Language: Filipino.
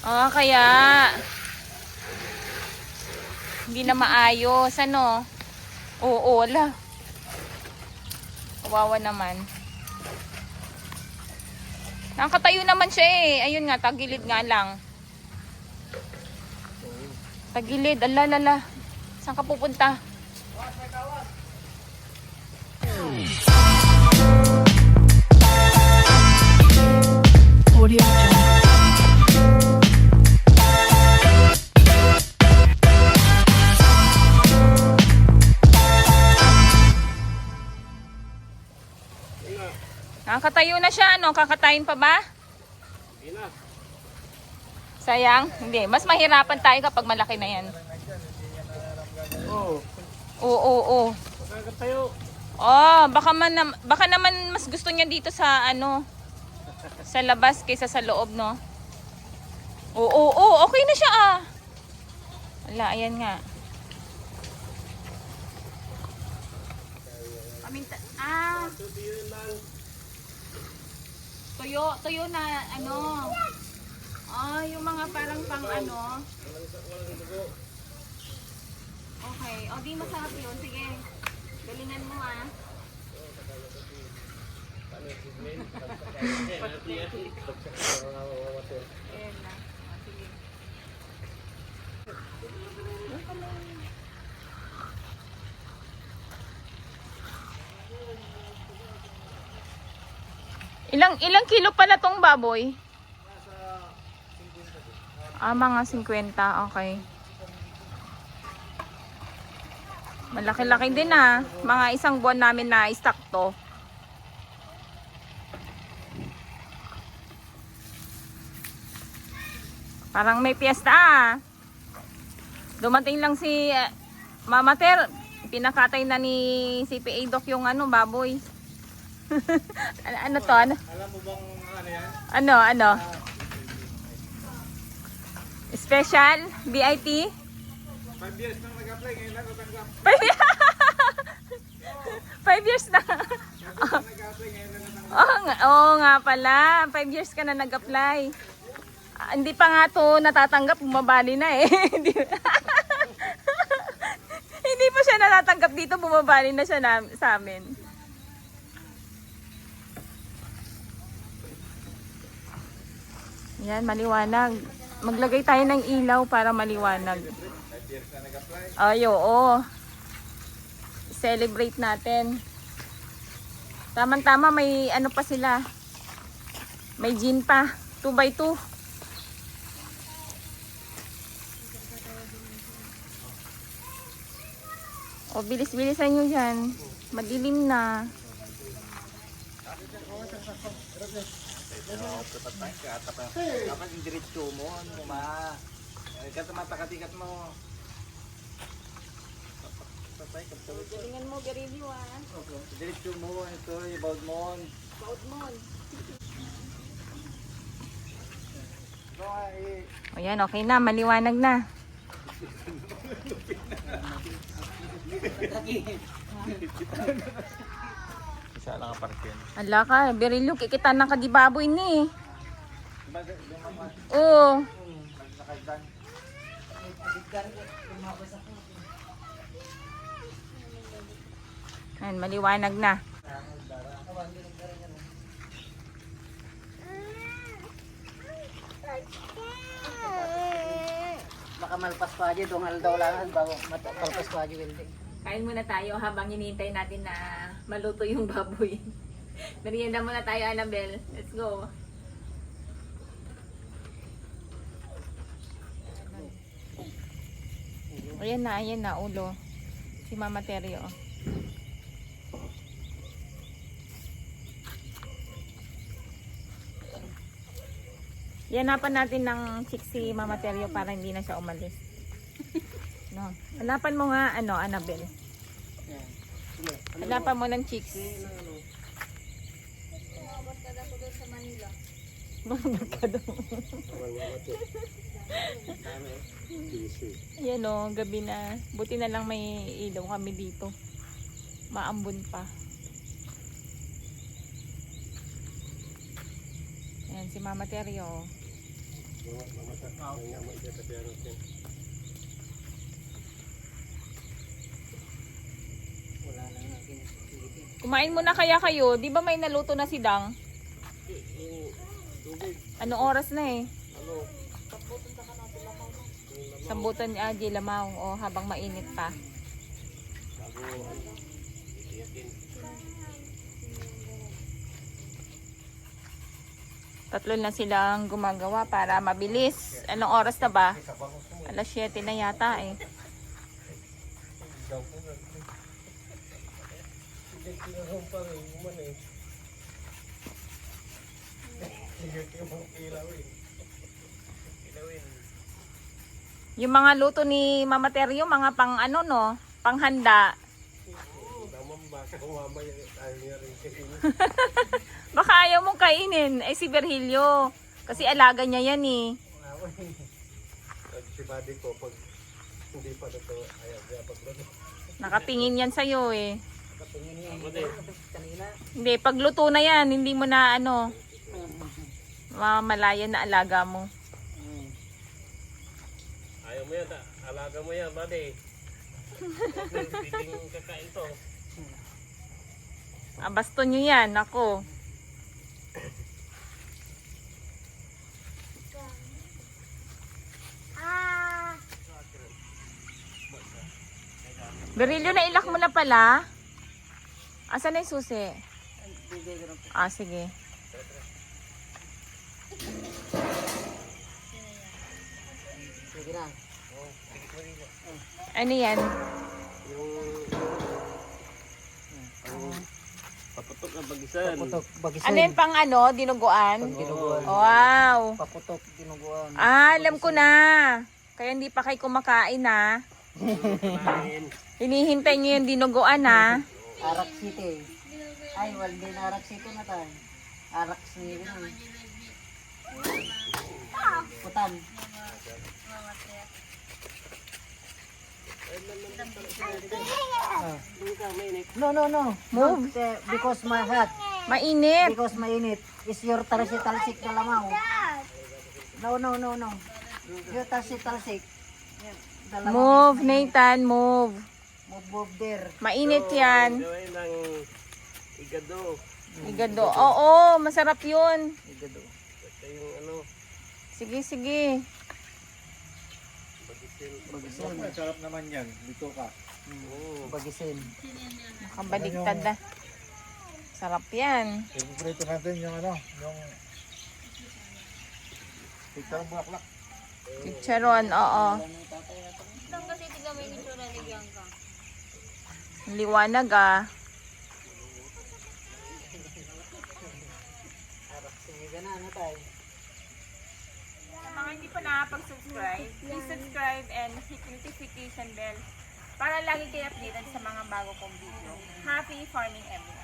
Ah, kaya hindi na maayos. Ano? Oo, wala. Kawawa naman. Nakatayo naman siya eh. Ayun nga, tagilid nga lang. Tagilid, ala lala. Saan ka pupunta? Audio Nakakatayo na siya, ano? Kakatayin pa ba? Sayang? Hindi. Mas mahirapan tayo kapag malaki na yan. Oo. Oo, oo, oo. Magkagat tayo. Oh, baka man baka naman mas gusto niya dito sa ano sa labas kaysa sa loob, no? Oo, oo, oo, okay na siya ah. Wala, ayan nga. Paminta ah. Tuyo, tuyo na ano. Ah, yung mga parang pang ano. Okay, o di masarap yun. Sige. Galingan mo ah. Ayan na. Sige. Ilang ilang kilo pala tong baboy? Ah, mga 50. Okay. Malaki-laki din ah. Mga isang buwan namin na stock to. Parang may piyesta ah. Dumating lang si eh, Mama Ter. Pinakatay na ni CPA Doc yung ano, baboy. Ano, ano to? Ano? Alam mo bang ano yan? Ano? Ano? Special? VIP? 5 years nang nag-apply, ngayon lang natanggap. Five, Five years na. Nag-apply, ngayon lang natanggap. Oo nga, oo nga pala. Five years ka na nag-apply. Ah, hindi pa nga to natatanggap, bumabali na eh. Hindi hindi pa siya natatanggap dito, bumabali na siya na, sa amin. Yan, maliwanag. Maglagay tayo ng ilaw para maliwanag. 5 years na nag-apply. Ay, oo. Celebrate natin. Tama-tama, may ano pa sila. May gin pa. 2 by 2 O, bilis-bilisan nyo dyan. Madilim na. Dapat yung diretso mo, ano ma. Ikaw tumatakatikat mo. Patay ka sa Galingan mo, Garilio ah. Diretso mo, ito, mo. Baud mo. Ito nga eh. O yan, okay na. Maliwanag na. Isa lang ang parkin. Ala ka, Berilio, kikita ng kadibaboy ni. Mga Oo. nakagdan. Yan, maliwanag na. Baka malpas pa aja dong daw lang bago matapalpas pa aja welding. Kain muna tayo habang hinihintay natin na maluto yung baboy. Merienda muna tayo, Annabel. Let's go. Ayan na, ayan na, ulo. Si Mama Terry, oh. Yanapan natin ng chick si Mama Terry para hindi na siya umalis. No. Hanapan mo nga, ano, Annabel. Yan. Hanapan mo ng chicks. Bumabot ka daw. Yan o, gabi na. Buti na lang may ilaw kami dito. Maambon pa. Yan, si Mama Terry o. Wala lang nga kinisipitin. Kumain muna kaya kayo. Di ba may naluto na si Dang? Anong oras na eh? Sambutan ni Aji Lamaw. O, habang mainit pa. Tatlo na silang gumagawa para mabilis. Anong oras na ba? Alas 7 na yata eh. Yung mga luto ni Mama Teryo, mga pang ano no, panghanda. Baka ayaw mong kainin. Eh si Virgilio. Kasi alaga niya yan eh. Si Buddy ko, pag hindi pa ito, ayaw niya pagluto. Nakatingin yan sa'yo eh. Katingin niya yung kanina. Hindi, pagluto na yan, hindi mo na ano, mamalayan na alaga mo. Ayaw mo yan, ta- alaga mo yan, Buddy. Pwedeng kakain to. Baston nyo yan, ako. Berilyo, nailak mo na pala. Asan na yung susi? Ah, sige. Ano yan? Paputok na bagisan. Paputok, bagisin. Ano yung pang ano, dinuguan? Dinuguan. Wow. Paputok, dinuguan. Ah, alam ko na. Kaya hindi pa kayo kumakain na. Hinihintay nyo yung dinuguan ha. Arak City. Ay, wala din Arak City na tayo. Arak City na. Putan. Ah. No, no, no. Move. Uh, because my heart. Mainit. Because mainit. Is your talsi-talsik na lamaw. No, no, no, no. Your dalawa. Move, Nathan, move. There. Mainit yan. Gawin ng igado. Igado. Oo, masarap yun. Igado. Ito yung ano, Sige, sige. Bagisin. sarap naman yan. Dito ka. Bagisin. Nakabaliktad na. Sarap yan. Favorito natin yung ano, yung Picture bulaklak. Chicharon, oo. Liwanag ah. Sige na, ano tayo? Sa mga hindi pa nakapag-subscribe, please subscribe and hit notification bell para lagi kayo updated sa mga bago kong video. Happy farming everyone!